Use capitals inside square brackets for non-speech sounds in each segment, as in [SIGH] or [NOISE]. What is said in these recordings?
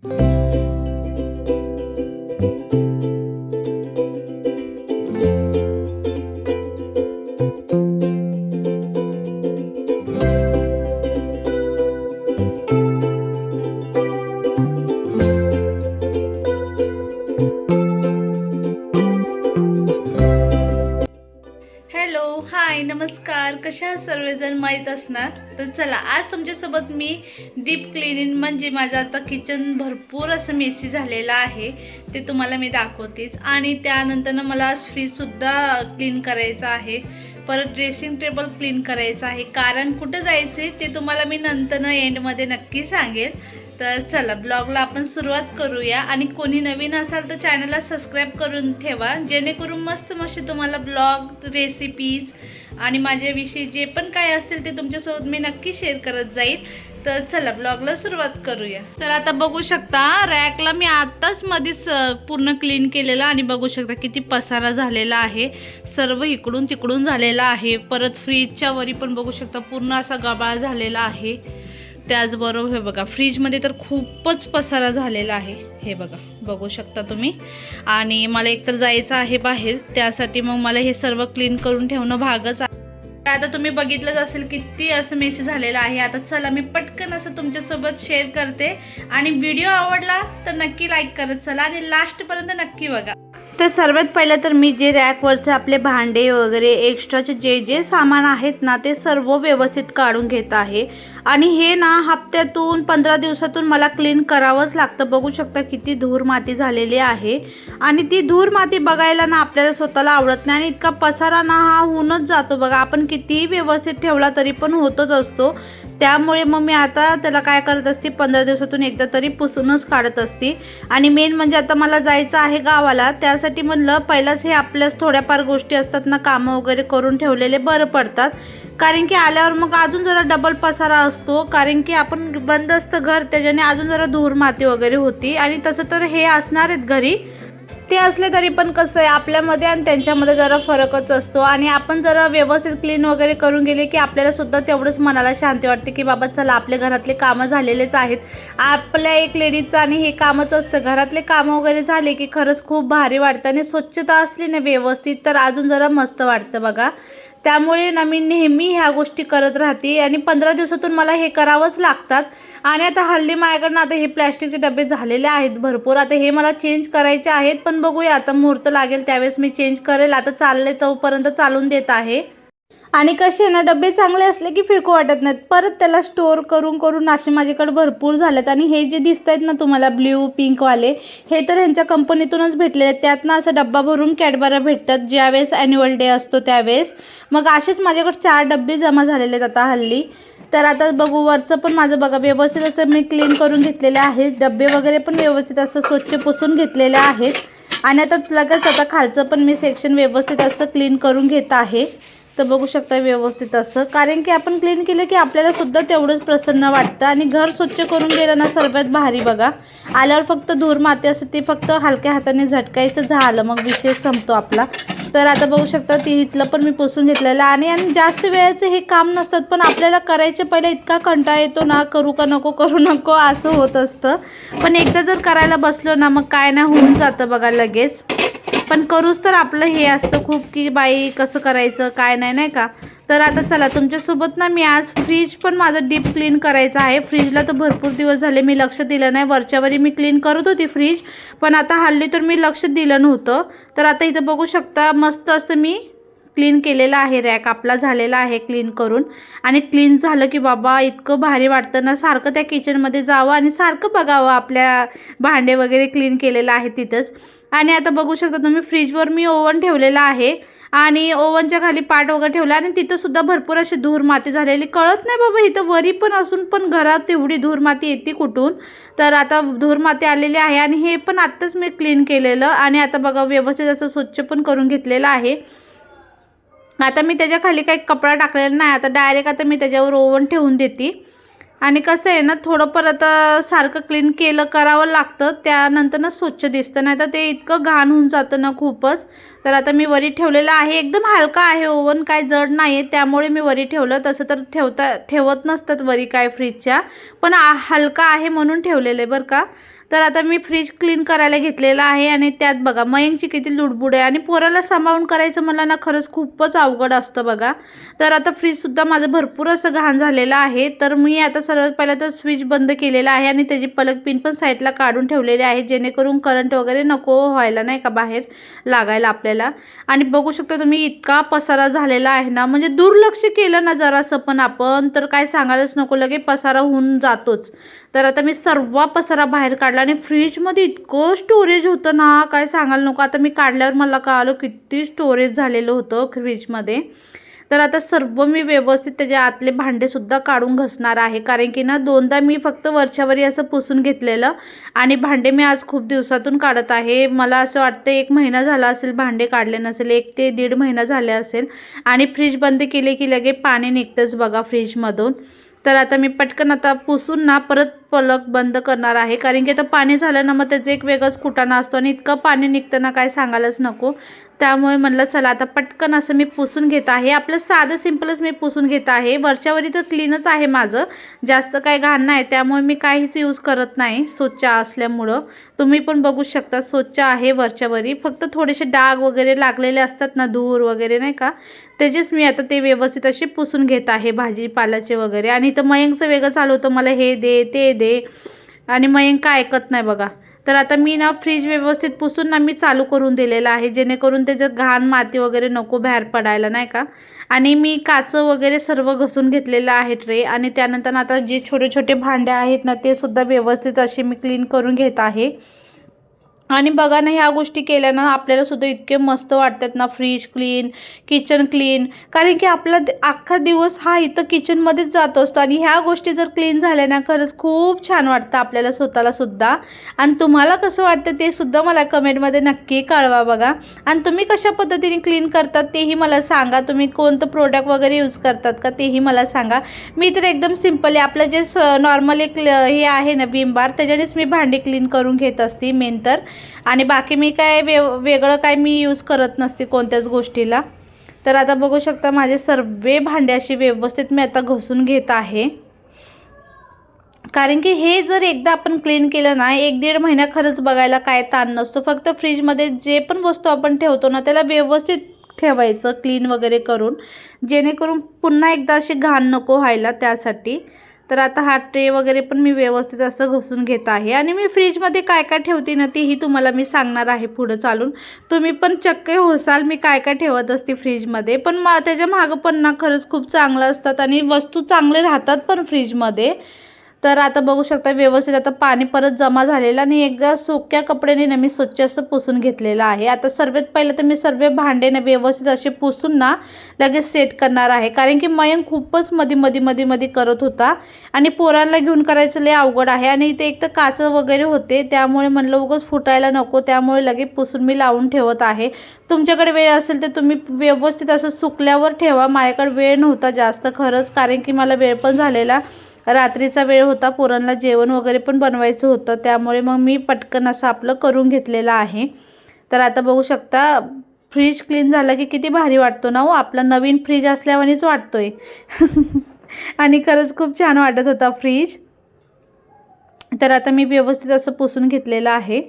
Thank you. नमस्कार कशा सर्वजण? माहीत असणार? तर चला आज तुमच्यासोबत मी डीप क्लिनिंग म्हणजे माझं आता किचन भरपूर असं मेसी झालेलं आहे ते तुम्हाला मी दाखवतेच. आणि त्यानंतर मला आज फ्रीजसुद्धा क्लीन करायचं आहे. परत ड्रेसिंग टेबल क्लीन करायचं आहे. कारण कुठं जायचं आहे ते तुम्हाला मी नंतर एंडमध्ये नक्की सांगेल. तर चला ब्लॉगला आपण सुरुवात करूया. आणि कोणी नवीन असाल तर चॅनलला सबस्क्राईब करून ठेवा. जेणेकरून मस्त मस्त तुम्हाला ब्लॉग रेसिपीज आणि माझ्याविषयी जे पण काय असेल ते तुमच्यासोबत मी नक्की शेअर करत जाईल. तर चला ब्लॉगला सुरुवात करूया. तर आता बघू शकता रॅकला मी आत्ताच मध्येच पूर्ण क्लीन केलेला आणि बघू शकता किती पसारा झालेला आहे. सर्व इकडून तिकडून झालेला आहे. परत फ्रीजच्या वरी पण बघू शकता पूर्ण असा गबाळ झालेला आहे. त्याचबरोबर हे बघा फ्रीजमध्ये तर खूपच पसारा झालेला आहे. हे बघा बघू शकता तुम्ही. आणि मला एकतर जायचं आहे बाहेर त्यासाठी मग मला हे सर्व क्लीन करून ठेवणं भागच आहे. आता तुम्ही बघितलंच असेल किती असं मेसेज झालेलं आहे. आता चला मी पटकन असं तुमच्यासोबत शेअर करते. आणि व्हिडिओ आवडला तर नक्की लाईक करत चला. आणि लास्टपर्यंत नक्की बघा. तर सर्वात पहिलं तर मी जे रॅकवरचे आपले भांडे वगैरे एक्स्ट्राचे जे जे सामान आहेत ना ते सर्व व्यवस्थित काढून घेत आहे. आणि हे ना हप्त्यातून पंधरा दिवसातून मला क्लीन करावंच लागतं. बघू शकता किती धूर माती झालेली आहे. आणि ती धूर माती बघायला ना आपल्याला स्वतःला आवडत नाही आणि इतका पसारा ना हा होऊनच जातो. बघा आपण कितीही व्यवस्थित ठेवला तरी पण होतच असतो. त्यामुळे मग मी आता त्याला काय करत असते पंधरा दिवसातून एकदा तरी पुसूनच काढत असते. आणि मेन म्हणजे आता मला जायचं आहे गावाला त्यासाठी म्हणलं पहिलाच हे आपल्याच थोड्याफार गोष्टी असतात ना कामं वगैरे करून ठेवलेले बरं पडतात. कारण की आल्यावर मग अजून जरा डबल पसारा असतो कारण की आपण बंद असतं घर त्याच्याने अजून जरा धूर माती वगैरे होती. आणि तसं तर हे असणार आहेत घरी. ते असले तरी पण कसं आहे आपल्यामध्ये आणि त्यांच्यामध्ये जरा फरकच असतो. आणि आपण जरा व्यवस्थित क्लीन वगैरे करून गेले की आपल्याला सुद्धा तेवढंच मनाला शांती वाटते की बाबा चला आपल्या घरातले कामं झालेलेच आहेत. आपल्या एक लेडीजचं आणि हे कामच असतं. घरातले कामं वगैरे झाले की खरंच खूप भारी वाटतं. आणि स्वच्छता असली ना व्यवस्थित तर अजून जरा मस्त वाटतं बघा. त्यामुळे ना मी नेहमी ह्या गोष्टी करत राहते आणि पंधरा दिवसातून मला हे करावंच लागतात. आणि आता हल्ली माझ्याकडनं आता हे प्लॅस्टिकचे डबे झालेले आहेत भरपूर. आता हे मला चेंज करायचे आहेत पण बघूया. आता मुहूर्त लागेल त्यावेळेस मी चेंज करेल. आता चालले तोपर्यंत चालून देत आहे. आणि कसे ना डबे चांगले असले की फेकू वाटत नाहीत. परत त्याला स्टोअर करून करून असे माझ्याकडे भरपूर झालेत. आणि हे जे दिसत आहेत ना तुम्हाला ब्ल्यू पिंकवाले हे तर ह्यांच्या कंपनीतूनच भेटलेले आहेत. त्यातनं असं डब्बा भरून कॅडबरा भेटतात. ज्यावेळेस ॲन्युअल डे असतो त्यावेळेस. मग असेच माझ्याकडे चार डब्बे जमा झालेले आहेत आता हल्ली. तर आता बघू वरचं पण माझं बघा व्यवस्थित असं मी क्लीन करून घेतलेले आहे डब्बे वगैरे पण व्यवस्थित असं स्वच्छ पुसून घेतलेले आहेत. आणि आता लगेच आता खालचं पण मी सेक्शन व्यवस्थित असं क्लीन करून घेत आहे. तर बघू शकता व्यवस्थित असं. कारण की आपण क्लीन केलं की आपल्याला सुद्धा तेवढंच प्रसन्न वाटतं. आणि घर स्वच्छ करून गेलं ना सर्वात भारी बघा. आल्यावर फक्त धूर माती असते ती फक्त हलक्या हाताने झटकायचं झालं मग विषय संपतो आपला. तर आता बघू शकता ती इथलं पण मी पुसून घेतलेलं आणि आणि जास्त वेळेचं हे काम नसतात पण आपल्याला करायचे पहिले इतका कंटाळा येतो ना करू का नको करू नको असं होत असतं. पण एकदा जर करायला बसलो ना मग काय नाही होऊन जातं बघा लगेच. पण करूच तर आपलं हे असतं खूप की बाई कसं करायचं काय नाही नाही का? तर आता चला तुमच्यासोबत ना मी आज फ्रीज पण माझं डीप क्लीन करायचं आहे. फ्रीजला तर भरपूर दिवस झाले मी लक्ष दिलं नाही. वरच्यावरी मी क्लीन करत होती फ्रीज पण आता हल्ली तर मी लक्ष दिलं नव्हतं. तर आता इथं बघू शकता मस्त असं मी क्लीन केलेला आहे रॅक आपला झालेला आहे क्लीन करून. आणि क्लीन झालं की बाबा इतकं भारी वाटतं ना सारखं त्या किचनमध्ये जावं आणि सारखं बघावं आपल्या भांडे वगैरे क्लीन केलेलं आहे तिथंच. आणि आता बघू शकता तुम्ही फ्रीजवर मी ओव्हन ठेवलेला आहे. आणि ओव्हनच्या खाली पाट वगैरे ठेवला आणि तिथंसुद्धा भरपूर अशी धूर माती झालेली. कळत नाही बाबा इथं वरी पण असून पण घरात एवढी धूर माती येते कुठून? तर आता धूर माती आलेली आहे आणि हे पण आत्ताच मी क्लीन केलेलं. आणि आता बघा व्यवस्थित असं स्वच्छ पण करून घेतलेलं आहे. आता मी त्याच्याखाली काही कपडा टाकलेला नाही. आता डायरेक्ट आता मी त्याच्यावर ओव्हन ठेवून देते. आणि कसं आहे ना थोडं परत सारखं क्लीन केलं करावं लागतं. त्यानंतर ना स्वच्छ दिसतं. नाही तर ते इतकं घाण होऊन जातं ना खूपच. तर आता मी वरी ठेवलेलं आहे. एकदम हलका आहे ओव्हन. काय जड नाही आहे त्यामुळे मी वरी ठेवलं. तसं तर ठेवता ठेवत नसतात वरी काय फ्रीजच्या पण हलका आहे म्हणून ठेवलेलं आहे बरं का. तर आता मी फ्रीज क्लीन करायला घेतलेला आहे आणि त्यात बघा मयंकची किती लुडबुड आहे आणि पोराला सांभाळून करायचं मला ना खरंच खूपच अवघड असतं बघा. तर आता फ्रीजसुद्धा माझं भरपूर असं घाण झालेलं आहे. तर मी आता सर्वात पहिला तर स्विच बंद केलेला आहे आणि त्याची पलक पिन पण साईडला काढून ठेवलेले आहे जेणेकरून करंट वगैरे नको व्हायला नाही का बाहेर लागायला आपल्याला. आणि बघू शकता तुम्ही इतका पसारा झालेला आहे ना म्हणजे दुर्लक्ष केलं ना जरासं पण आपण तर काय सांगायलाच नको लगे पसारा होऊन जातोच. तर आता मी सर्व पसारा बाहेर काढला आणि फ्रीजमध्ये इतकं स्टोरेज होतं ना काय सांगायला नको. आता मी काढल्यावर मला कळालं किती स्टोरेज झालेलं होतं फ्रीजमध्ये. तर आता सर्व मी व्यवस्थित त्याच्या आतले भांडेसुद्धा काढून घसणार आहे. कारण की ना दोनदा मी फक्त वरच्यावरी असं पुसून घेतलेलं आणि भांडे मी आज खूप दिवसातून काढत आहे. मला असं वाटतं एक महिना झाला असेल भांडे काढले नसेल एक ते दीड महिना झाले असेल आणि फ्रीज बंद केले की लगे पाणी निघतंच बघा फ्रीजमधून. तर आता मी पटकन आता पुसून ना परत पलक बंद करणार आहे. कारण की आता पाणी झालं ना मग त्याचं एक वेगळंच कुटाणा असतो आणि इतकं पाणी निघतं ना काय सांगायलाच नको. त्यामुळे म्हणलं चला आता पटकन असं मी पुसून घेत आहे. आपलं साधं सिम्पलच मी पुसून घेत आहे. वरच्यावरी तर क्लीनच आहे माझं. जास्त काय घाण नाही. त्यामुळे मी काहीच यूज करत नाही स्वच्छ असल्यामुळं. तुम्ही पण बघू शकता स्वच्छ आहे वरच्यावरी फक्त थोडेसे डाग वगैरे लागलेले असतात ना धूर वगैरे नाही का? त्याचेच मी आता ते व्यवस्थित असे पुसून घेत आहे भाजीपाल्याचे वगैरे. आणि इथं मयंकचं वेगळं चालू होतं. मला हे दे ते दे. आणि मयंक काय ऐकत नाही बघा. तर आता मी ना फ्रीज व्यवस्थित पुसून ना मी चालू करून दिलेलं आहे. जेणेकरून त्याच्यात घाण माती वगैरे नको बाहेर पडायला नाही का? आणि मी काचं वगैरे सर्व घसून घेतलेलं आहे ट्रे. आणि त्यानंतर आता जे छोटे छोटे भांडे आहेत ना ते सुद्धा व्यवस्थित असे मी क्लीन करून घेत आहे. आणि बघा ना ह्या गोष्टी केल्या ना आपल्याला सुद्धा इतके मस्त वाटतात ना फ्रीज क्लीन किचन क्लीन कारण की आपला अख्खा दिवस हा इथं किचनमध्येच जात असतो आणि ह्या गोष्टी जर क्लीन झाल्या ना खरंच खूप छान वाटतं आपल्याला स्वतःला सुद्धा. आणि तुम्हाला कसं वाटतं ते सुद्धा मला कमेंटमध्ये नक्की कळवा बघा. आणि तुम्ही कशा पद्धतीने क्लीन करतात तेही मला सांगा. तुम्ही कोणतं प्रोडक्ट वगैरे यूज करतात का तेही मला सांगा. मी तर एकदम सिंपल आहे. आपलं जे नॉर्मल एक हे आहे ना विम बार त्याच्यानेच मी भांडी क्लीन करून घेत असते मेन तर. आणि बाकी मी काय वे वेगळं काय मी यूज करत नसते कोणत्याच गोष्टीला. तर आता बघू शकता माझे सर्व भांडे अशी व्यवस्थित मी आता घसून घेत आहे. कारण की हे जर एकदा आपण क्लीन केलं ना एक दीड महिना खरंच बघायला काय ताण नसतो. फक्त फ्रीजमध्ये जे पण वस्तू आपण ठेवतो ना त्याला व्यवस्थित ठेवायचं क्लीन वगैरे करून. जेणेकरून पुन्हा एकदा अशी घाण नको व्हायला त्यासाठी. तर आता हा ट्रे वगैरे पण मी व्यवस्थित असं घसून घेत आहे. आणि मी फ्रीजमध्ये काय काय ठेवते ना तेही तुम्हाला मी सांगणार आहे पुढं चालून. तुम्ही पण चक्क होसाल मी काय काय ठेवत असते फ्रीजमध्ये. पण मा त्याच्या मागं पण ना खरंच खूप चांगलं असतात आणि वस्तू चांगले राहतात पण फ्रीजमध्ये. तर आता बघू शकता व्यवस्थित आता पाणी परत जमा झालेलं आणि एकदा सुक्या कपड्याने ना मी स्वच्छ असं पुसून घेतलेलं आहे. आता सर्वात पहिलं तर मी सर्व भांडे ना व्यवस्थित असे पुसून ना लगेच सेट करणार आहे. कारण की मयंक खूपच मध्ये मध्ये मध्ये मध्ये करत होता आणि पोरांना घेऊन करायचं लय अवघड आहे आणि इथे एक तर काचं वगैरे होते त्यामुळे म्हणलं उगंच फुटायला नको त्यामुळे लगेच पुसून मी लावून ठेवत आहे. तुमच्याकडे वेळ असेल तर तुम्ही व्यवस्थित असं सुकल्यावर ठेवा माझ्याकडे वेळ नव्हता जास्त खरंच कारण की मला वेळ पण झालेला. रात्रीचा वेळ होता पोरांना जेवण वगैरे पण बनवायचं होतं त्यामुळे मग मी पटकन असं आपलं करून घेतलेलं आहे. तर आता बघू शकता फ्रीज क्लीन झालं की किती भारी वाटतो ना हो आपला नवीन फ्रीज असल्यावानीच आहे [LAUGHS] आणि खरंच खूप छान वाटत होता फ्रीज. तर आता मी व्यवस्थित असं पुसून घेतलेलं आहे.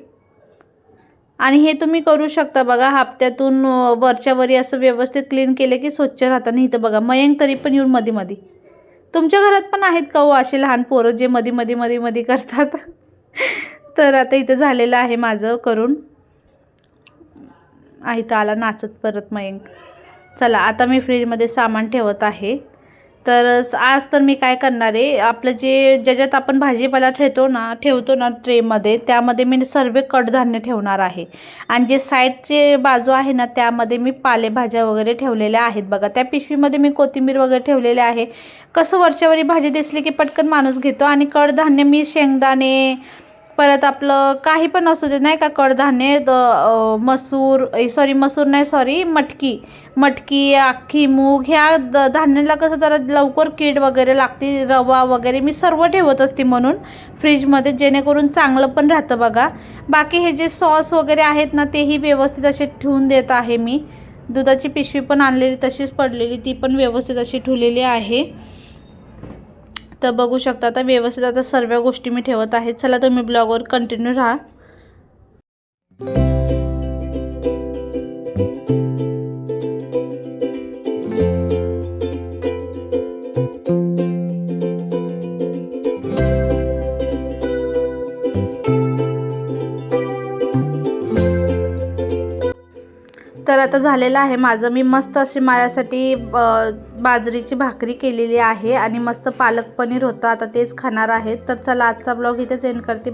आणि हे तुम्ही करू शकता बघा हप्त्यातून वरच्या वरी असं व्यवस्थित क्लीन केलं की स्वच्छ राहतं. इथं बघा मयंक तरी पण येऊन मध्ये मध्ये तुमच्या घरात पण आहेत का हो असे लहान पोरं जे मध्ये मध्ये मध्ये मध्ये करतात? [LAUGHS] तर आता इथं झालेलं आहे माझं करून. आ, इथं आला नाचत परत मयंक. चला आता मी फ्रीजमध्ये सामान ठेवत आहे. तर आज तर मी काय करणार आहे? आपलं जे ज्याच्यात आपण भाजीपाला ठेवतो ना ठेवतो ना ट्रेमध्ये त्यामध्ये मी सर्व कडधान्य ठेवणार आहे. आणि जे साईडचे बाजू आहे ना त्यामध्ये मी पालेभाज्या वगैरे ठेवलेल्या आहेत बघा. त्या पिशवीमध्ये मी कोथिंबीर वगैरे ठेवलेले आहे. कसं वरच्यावरी भाजी दिसली की पटकन माणूस घेतो आणि कडधान्य मी शेंगदाणे परत आपलं काही पण असू दे नाही का कडधान्य द मसूर सॉरी मसूर नाही सॉरी मटकी. मटकी अख्खी मूग ह्या द धान्याला कसं जरा लवकर कीड वगैरे लागते रवा वगैरे मी सर्व ठेवत असते म्हणून फ्रीजमध्ये जेणेकरून चांगलं पण राहतं बघा. बाकी हे जे सॉस वगैरे आहेत ना तेही व्यवस्थित असे ठेवून देत आहे मी. दुधाची पिशवी पण आणलेली तशीच पडलेली ती पण व्यवस्थित अशी ठेवलेली आहे. तर बघू शकता. आता व्यवस्थित आता सर्व गोष्टी मी ठेवत आहे. चला तुम्ही ब्लॉगवर कंटिन्यू राहा. आता झालेलं आहे माझं. मी मस्त अशी माझ्यासाठी बाजरीची भाकरी केलेली आहे आणि मस्त पालक पनीर होतं. आता तेच खाणार आहेत. तर चला आजचा ब्लॉग इथेच एंड करते.